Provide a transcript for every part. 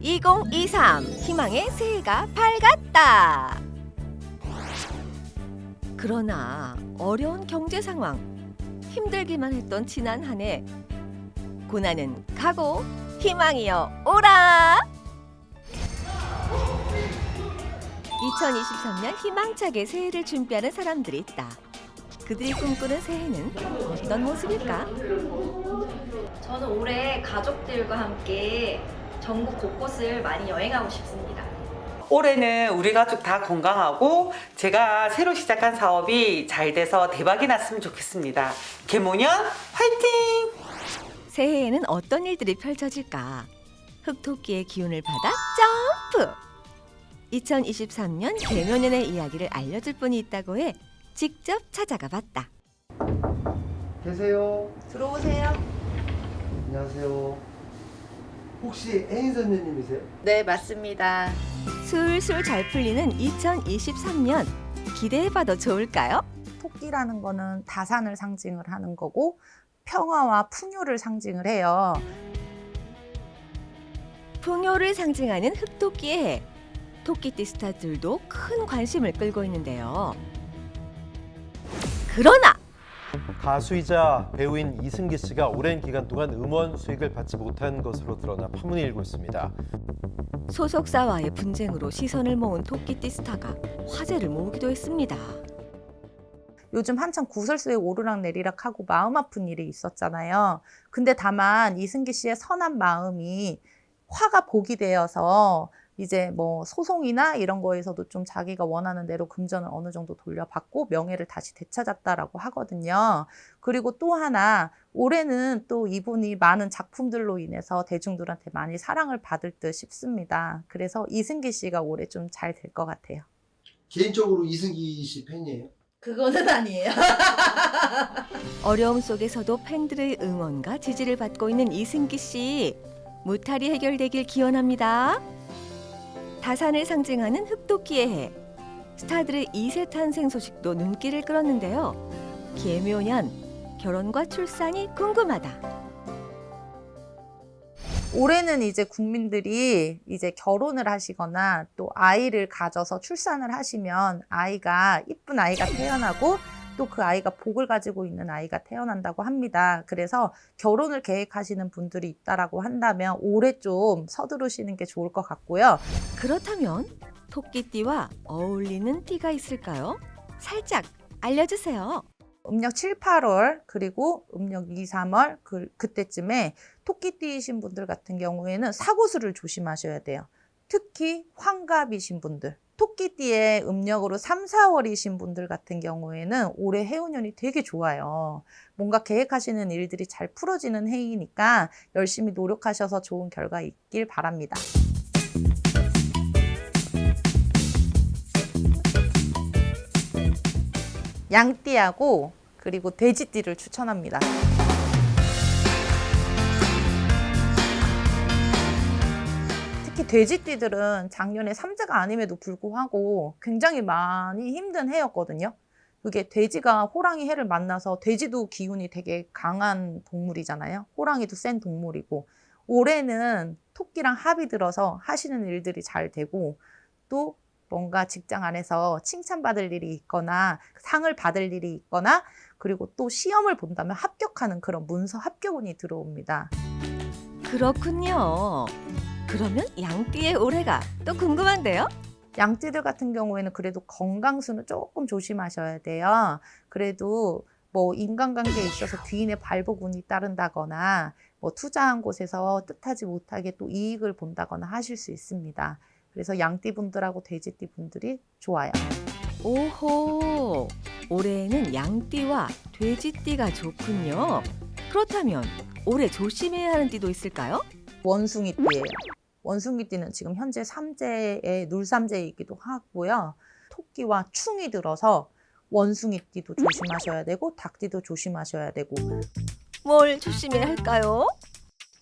2023 희망의 새해가 밝았다. 그러나 어려운 경제 상황, 힘들기만 했던 지난 한 해 고난은 가고 희망이여 오라. 2023년 희망차게 새해를 준비하는 사람들이 있다. 그들이 꿈꾸는 새해는 어떤 모습일까? 저는 올해 가족들과 함께 전국 곳곳을 많이 여행하고 싶습니다. 올해는 우리 가족 다 건강하고 제가 새로 시작한 사업이 잘 돼서 대박이 났으면 좋겠습니다. 개모년 화이팅! 새해에는 어떤 일들이 펼쳐질까? 흑토끼의 기운을 받아 점프! 2023년 개묘년의 이야기를 알려줄 분이 있다고 해 직접 찾아가 봤다. 계세요. 들어오세요. 안녕하세요. 혹시 애인 선녀님이세요? 네, 맞습니다. 술술 잘 풀리는 2023년 기대해봐도 좋을까요? 토끼라는 거는 다산을 상징을 하는 거고 평화와 풍요를 상징을 해요. 풍요를 상징하는 흑토끼의 해. 토끼띠 스타들도 큰 관심을 끌고 있는데요. 그러나 가수이자 배우인 이승기 씨가 오랜 기간 동안 음원 수익을 받지 못한 것으로 드러나 파문이 일고 있습니다. 소속사와의 분쟁으로 시선을 모은 토끼띠 스타가 화제를 모으기도 했습니다. 요즘 한창 구설수에 오르락 내리락 하고 마음 아픈 일이 있었잖아요. 근데 다만 이승기 씨의 선한 마음이 화가 복이 되어서 이제 뭐 소송이나 이런 거에서도 좀 자기가 원하는 대로 금전을 어느 정도 돌려받고 명예를 다시 되찾았다라고 하거든요. 그리고 또 하나 올해는 또 이분이 많은 작품들로 인해서 대중들한테 많이 사랑을 받을 듯 싶습니다. 그래서 이승기 씨가 올해 좀 잘 될 것 같아요. 개인적으로 이승기 씨 팬이에요. 그거는 아니에요. 어려움 속에서도 팬들의 응원과 지지를 받고 있는 이승기 씨. 무탈이 해결되길 기원합니다. 다산을 상징하는 흑토끼의 해. 스타들의 2세 탄생 소식도 눈길을 끌었는데요. 개묘년 결혼과 출산이 궁금하다. 올해는 이제 국민들이 이제 결혼을 하시거나 또 아이를 가져서 출산을 하시면 아이가 이쁜 아이가 태어나고 또 그 아이가 복을 가지고 있는 아이가 태어난다고 합니다. 그래서 결혼을 계획하시는 분들이 있다라고 한다면 올해 좀 서두르시는 게 좋을 것 같고요. 그렇다면 토끼띠와 어울리는 띠가 있을까요? 살짝 알려주세요. 음력 7, 8월 그리고 음력 2, 3월 그, 그때쯤에 토끼띠이신 분들 같은 경우에는 사고수를 조심하셔야 돼요. 특히 환갑이신 분들. 토끼띠의 음력으로 3, 4월이신 분들 같은 경우에는 올해 해운년이 되게 좋아요. 뭔가 계획하시는 일들이 잘 풀어지는 해이니까 열심히 노력하셔서 좋은 결과 있길 바랍니다. 양띠하고 그리고 돼지띠를 추천합니다. 돼지띠들은 작년에 삼재가 아님에도 불구하고 굉장히 많이 힘든 해였거든요. 그게 돼지가 호랑이 해를 만나서 돼지도 기운이 되게 강한 동물이잖아요. 호랑이도 센 동물이고 올해는 토끼랑 합이 들어서 하시는 일들이 잘 되고 또 뭔가 직장 안에서 칭찬받을 일이 있거나 상을 받을 일이 있거나 그리고 또 시험을 본다면 합격하는 그런 문서 합격운이 들어옵니다. 그렇군요. 그러면 양띠의 올해가 또 궁금한데요? 양띠들 같은 경우에는 그래도 건강수는 조금 조심하셔야 돼요. 그래도 뭐 인간관계에 있어서 귀인의 발복운이 따른다거나 뭐 투자한 곳에서 뜻하지 못하게 또 이익을 본다거나 하실 수 있습니다. 그래서 양띠 분들하고 돼지띠 분들이 좋아요. 오호, 올해에는 양띠와 돼지띠가 좋군요. 그렇다면 올해 조심해야 하는 띠도 있을까요? 원숭이띠예요. 원숭이띠는 지금 현재 삼재의 눌삼재이기도 하고요. 토끼와 충이 들어서 원숭이띠도 조심하셔야 되고 닭띠도 조심하셔야 되고 뭘 조심해야 할까요?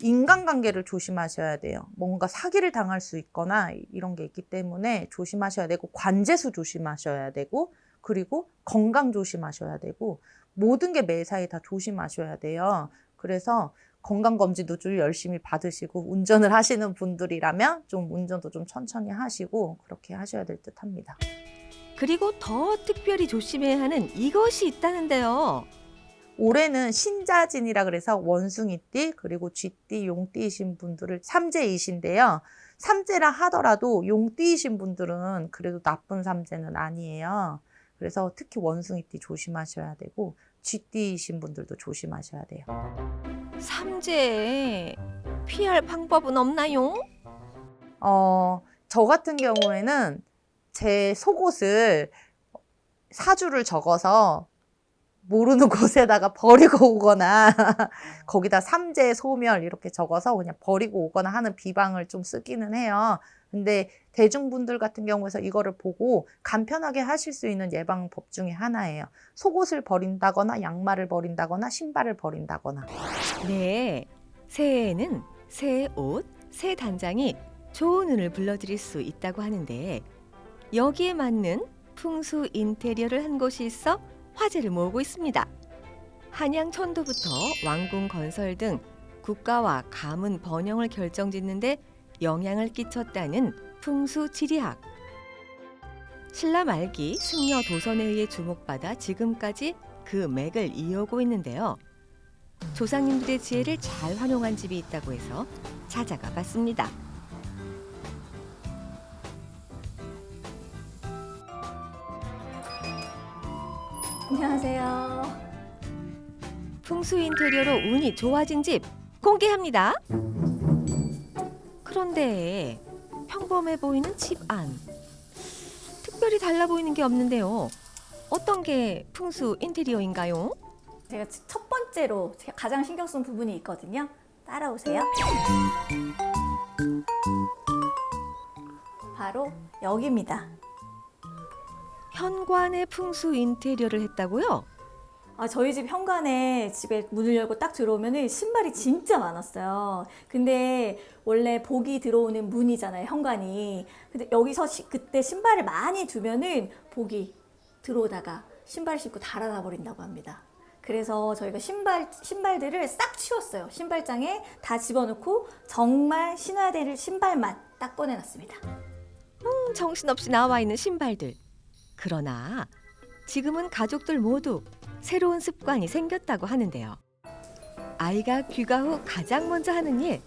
인간관계를 조심하셔야 돼요. 뭔가 사기를 당할 수 있거나 이런 게 있기 때문에 조심하셔야 되고 관제수 조심하셔야 되고 그리고 건강 조심하셔야 되고 모든 게 매사에 다 조심하셔야 돼요. 그래서 건강검진도 좀 열심히 받으시고 운전을 하시는 분들이라면 좀 운전도 좀 천천히 하시고 그렇게 하셔야 될 듯 합니다. 그리고 더 특별히 조심해야 하는 이것이 있다는데요. 올해는 신자진이라 그래서 원숭이띠 그리고 쥐띠, 용띠이신 분들을 삼재이신데요. 삼재라 하더라도 용띠이신 분들은 그래도 나쁜 삼재는 아니에요. 그래서 특히 원숭이띠 조심하셔야 되고 쥐띠이신 분들도 조심하셔야 돼요. 삼재 피할 방법은 없나요? 어, 저 같은 경우에는 제 속옷을 사주를 적어서 모르는 곳에다가 버리고 오거나 거기다 삼재 소멸 이렇게 적어서 그냥 버리고 오거나 하는 비방을 좀 쓰기는 해요. 근데 대중분들 같은 경우에서 이거를 보고 간편하게 하실 수 있는 예방법 중에 하나예요. 속옷을 버린다거나 양말을 버린다거나 신발을 버린다거나 네. 새해에는 새 옷, 새 단장이 좋은 운을 불러들일 수 있다고 하는데 여기에 맞는 풍수 인테리어를 한 곳이 있어 화제를 모으고 있습니다. 한양 천도부터 왕궁 건설 등 국가와 가문 번영을 결정짓는데 영향을 끼쳤다는 풍수 지리학. 신라 말기 승려 도선에 의해 주목받아 지금까지 그 맥을 이어오고 있는데요. 조상님들의 지혜를 잘 활용한 집이 있다고 해서 찾아가 봤습니다. 안녕하세요. 풍수 인테리어로 운이 좋아진 집 공개합니다. 그런데 평범해 보이는 집 안. 특별히 달라 보이는 게 없는데요. 어떤 게 풍수 인테리어인가요? 제가 첫 번째로 제가 가장 신경 쓴 부분이 있거든요. 따라오세요. 바로 여기입니다. 현관에 풍수 인테리어를 했다고요? 아, 저희 집 현관에 집에 문을 열고 딱 들어오면은 신발이 진짜 많았어요. 근데 원래 복이 들어오는 문이잖아요, 현관이. 근데 여기서 시- 그때 신발을 많이 두면은 복이 들어오다가 신발 신고 달아나 버린다고 합니다. 그래서 저희가 신발 신발들을 싹 치웠어요. 신발장에 다 집어넣고 정말 신어야 될 신발만 딱 꺼내놨습니다. 음, 정신없이 나와 있는 신발들. 그러나 지금은 가족들 모두 새로운 습관이 생겼다고 하는데요. 아이가 귀가 후 가장 먼저 하는 일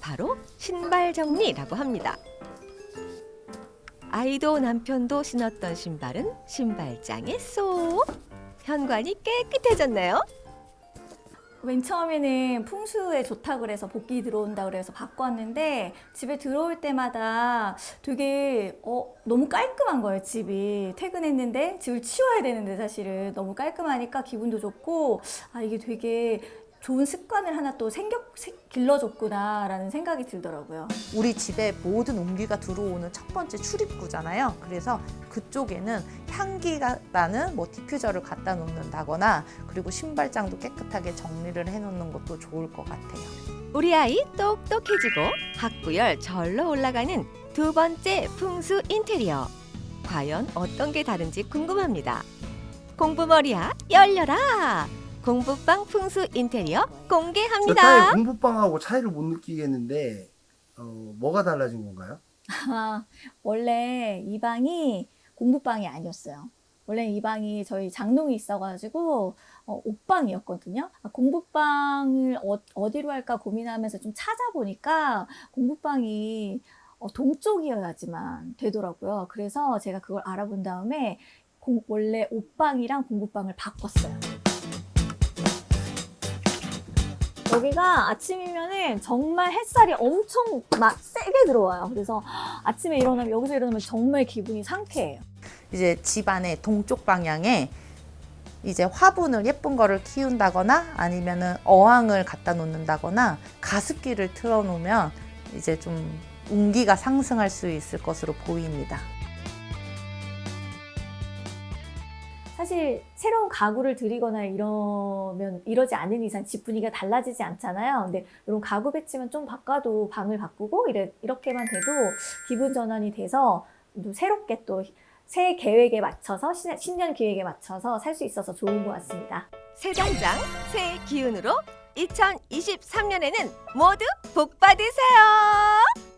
바로 신발 정리라고 합니다. 아이도 남편도 신었던 신발은 신발장에 쏙. 현관이 깨끗해졌네요. 맨 처음에는 풍수에 좋다 그래서 복귀 들어온다 그래서 바꿔 왔는데 집에 들어올 때마다 되게 어, 너무 깔끔한 거예요 집이. 퇴근했는데 집을 치워야 되는데 사실은 너무 깔끔하니까 기분도 좋고 아 이게 되게 좋은 습관을 하나 또 생겨 생- 길러줬구나라는 생각이 들더라고요. 우리 집에 모든 온기가 들어오는 첫 번째 출입구잖아요. 그래서 그쪽에는 향기가 나는 뭐 디퓨저를 갖다 놓는다거나 그리고 신발장도 깨끗하게 정리를 해놓는 것도 좋을 것 같아요. 우리 아이 똑똑해지고 학구열 절로 올라가는 두 번째 풍수 인테리어. 과연 어떤 게 다른지 궁금합니다. 공부머리야 열려라. 공부방 풍수 인테리어 공개합니다. 공부방하고 차이를 못 느끼겠는데 어, 뭐가 달라진 건가요? 아, 원래 이 방이 공부방이 아니었어요. 원래 이 방이 저희 장롱이 있어가지고 어, 옷방이었거든요. 아, 공부방을 어, 디로 할까 고민하면서 좀 찾아보니까 공부방이 어, 동쪽이어야지만 되더라고요. 그래서 제가 그걸 알아본 다음에 공- 원래 옷방이랑 공부방을 바꿨어요. 여기가 아침이면은 정말 햇살이 엄청 막 세게 들어와요. 그래서 아침에 일어나면 여기서 일어나면 정말 기분이 상쾌해요. 이제 집안의 동쪽 방향에 이제 화분을 예쁜 거를 키운다거나 아니면은 어항을 갖다 놓는다거나 가습기를 틀어 놓으면 이제 좀 운기가 상승할 수 있을 것으로 보입니다. 사실 새로운 가구를 들이거나 이러면 이러지 않는 이상 집 분위기가 달라지지 않잖아요. 근데 이런 가구 배치만 좀 바꿔도 방을 바꾸고 이래, 이렇게만 돼도 기분 전환이 돼서 또 새롭게 또 새 계획에 맞춰서 신- 신년 계획에 맞춰서 살 수 있어서 좋은 것 같습니다. 새 단장 새 기운으로 2023년에는 모두 복 받으세요.